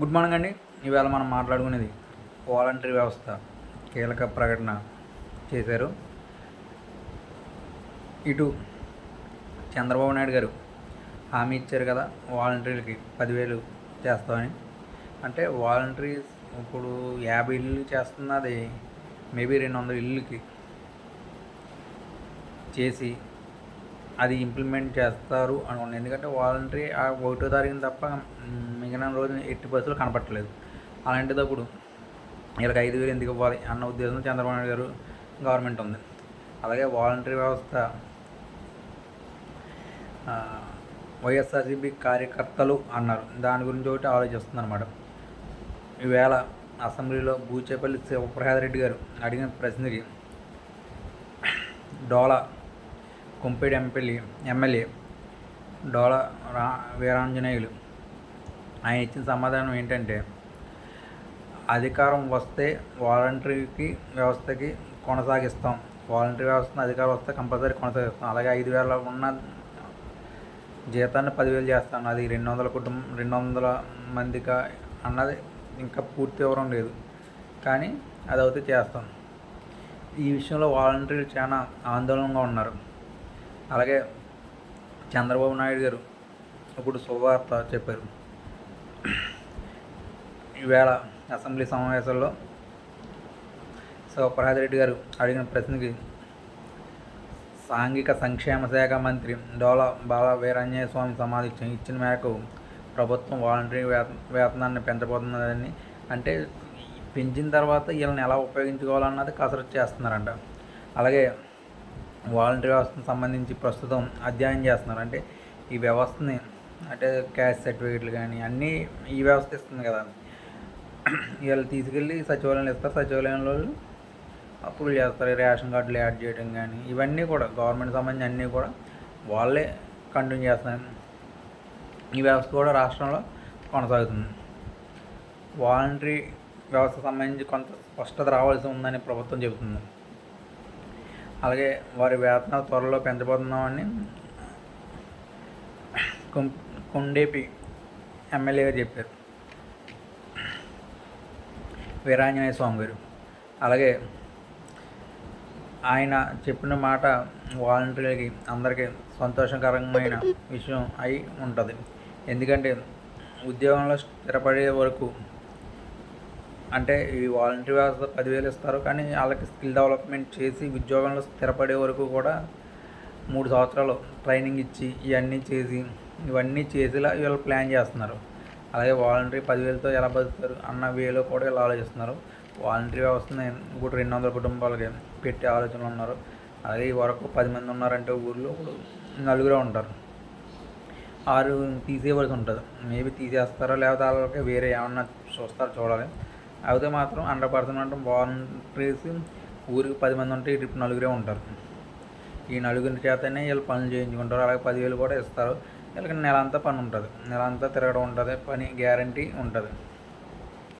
Good morning అండి. ఈవేళ మనం మాట్లాడుకునేది వాలంటరీ వ్యవస్థ కీలక ప్రకటన చేశారు. ఇటు చంద్రబాబు నాయుడు గారు హామీ ఇచ్చారు కదా వాలంటీర్లకి పదివేలు చేస్తామని. అంటే వాలంటీర్స్ ఇప్పుడు యాభై ఇల్లు చేస్తున్నది మేబీ రెండు వందల ఇల్లుకి చేసి అది ఇంప్లిమెంట్ చేస్తారు అనుకోండి ఎందుకంటే వాలంటరీ ఆ ఒకటో తారీఖున తప్ప మిగిలిన రోజు ఎట్టి బస్సులు కనపట్టలేదు. అలాంటిదప్పుడు వీళ్ళకి ఐదు వేలు ఎందుకు ఇవ్వాలి అన్న ఉద్దేశంతో చంద్రబాబు నాయుడు గారు గవర్నమెంట్ ఉంది. అలాగే వాలంటరీ వ్యవస్థ వైఎస్ఆర్సీపీ కార్యకర్తలు అన్నారు. దాని గురించి ఒకటి ఆలోచిస్తుందన్నమాట. ఈవేళ అసెంబ్లీలో బూచేపల్లి శివప్రసాద్ రెడ్డి గారు అడిగిన ప్రశ్నకి డోలా కుంపేడి ఎంపల్లి ఎమ్మెల్యే డోలా రా వీరాంజనేయులు ఆయన ఇచ్చిన సమాధానం ఏంటంటే అధికారం వస్తే వాలంటరీకి వ్యవస్థకి కొనసాగిస్తాం. వాలంటరీ వ్యవస్థను అధికారం వస్తే కంపల్సరీ కొనసాగిస్తాం. అలాగే ఐదు వేల ఉన్న జీతాన్ని పదివేలు చేస్తాను అది రెండు వందల కుటుంబం రెండు వందల మందికి అన్నది ఇంకా పూర్తి వివరం లేదు. కానీ అది అయితే చేస్తాం. ఈ విషయంలో వాలంటీర్లు చాలా ఆందోళనగా ఉన్నారు. అలాగే చంద్రబాబు నాయుడు గారు ఇప్పుడు శుభవార్త చెప్పారు. ఈవేళ అసెంబ్లీ సమావేశాల్లో శివప్రసాద్ రెడ్డి గారు అడిగిన ప్రశ్నకి సాంఘిక సంక్షేమ శాఖ మంత్రి డోల బాల వీరాంజనేయ స్వామి సమాధించిన ఇచ్చిన మేరకు ప్రభుత్వం వాలంటరీ వేత వేతనాన్ని పెంచబోతున్నదని అంటే పెంచిన తర్వాత వీళ్ళని ఎలా ఉపయోగించుకోవాలన్నది కసరత్తు చేస్తున్నారంట. అలాగే వాలంటరీ వ్యవస్థకు సంబంధించి ప్రస్తుతం అధ్యయనం చేస్తున్నారు. అంటే ఈ వ్యవస్థని అంటే క్యాష్ సర్టిఫికేట్లు కానీ అన్నీ ఈ వ్యవస్థ ఇస్తుంది కదా. వీళ్ళు తీసుకెళ్ళి సచివాలయంలో ఇస్తారు. సచివాలయంలో అప్రూవ్ చేస్తారు. రేషన్ కార్డులు యాడ్ చేయడం కానీ ఇవన్నీ కూడా గవర్నమెంట్ సంబంధించి అన్నీ కూడా వాళ్ళే కంటిన్యూ చేస్తున్నారు. ఈ వ్యవస్థ కూడా రాష్ట్రంలో కొనసాగుతుంది. వాలంటరీ వ్యవస్థ సంబంధించి కొంత స్పష్టత రావాల్సి ఉందని ప్రభుత్వం చెబుతుంది. అలాగే వారి వేతనాలు త్వరలో పెంచబోతున్నామని కొండేపి ఎమ్మెల్యే గారు చెప్పారు. వీరాంజనేయ స్వామి గారు. అలాగే ఆయన చెప్పిన మాట వాలంటీర్లకి అందరికీ సంతోషకరమైన విషయం అయి ఉంటుంది. ఎందుకంటే ఉద్యోగంలో స్థిరపడే వరకు అంటే ఈ వాలంటీర్ వ్యవస్థ పదివేలు ఇస్తారు. కానీ వాళ్ళకి స్కిల్ డెవలప్మెంట్ చేసి ఉద్యోగంలో స్థిరపడే వరకు కూడా మూడు సంవత్సరాలు ట్రైనింగ్ ఇచ్చి ఇవన్నీ చేసి ఇవన్నీ చేసేలా వీళ్ళు ప్లాన్ చేస్తున్నారు. అలాగే వాలంటరీ పదివేలతో ఎలా బతుకుతారు అన్న వేలో కూడా వీళ్ళు ఆలోచిస్తున్నారు. వాలంటరీ వ్యవస్థని ఇప్పుడు రెండు వందల కుటుంబాలకి పెట్టే ఆలోచనలు ఉన్నారు. అలాగే ఈ వరకు పది మంది ఉన్నారంటే ఊర్లో ఇప్పుడు నలుగురే ఉంటారు. ఆరు తీసేయవలసి ఉంటుంది. మేబీ తీసేస్తారో లేకపోతే వాళ్ళకి వేరే ఏమన్నా చూస్తారో చూడాలి. అయితే మాత్రం హండ్రెడ్ పర్సెంట్ అంటే వాలంటీర్స్ ఊరికి పది మంది ఉంటే ఇటు నలుగురే ఉంటారు. ఈ నలుగురి చేతనే వీళ్ళు పనులు చేయించుకుంటారు. అలాగే పదివేలు కూడా ఇస్తారు. వీళ్ళకి నెల అంతా పని ఉంటుంది. నెల అంతా తిరగడం ఉంటుంది. పని గ్యారంటీ ఉంటుంది.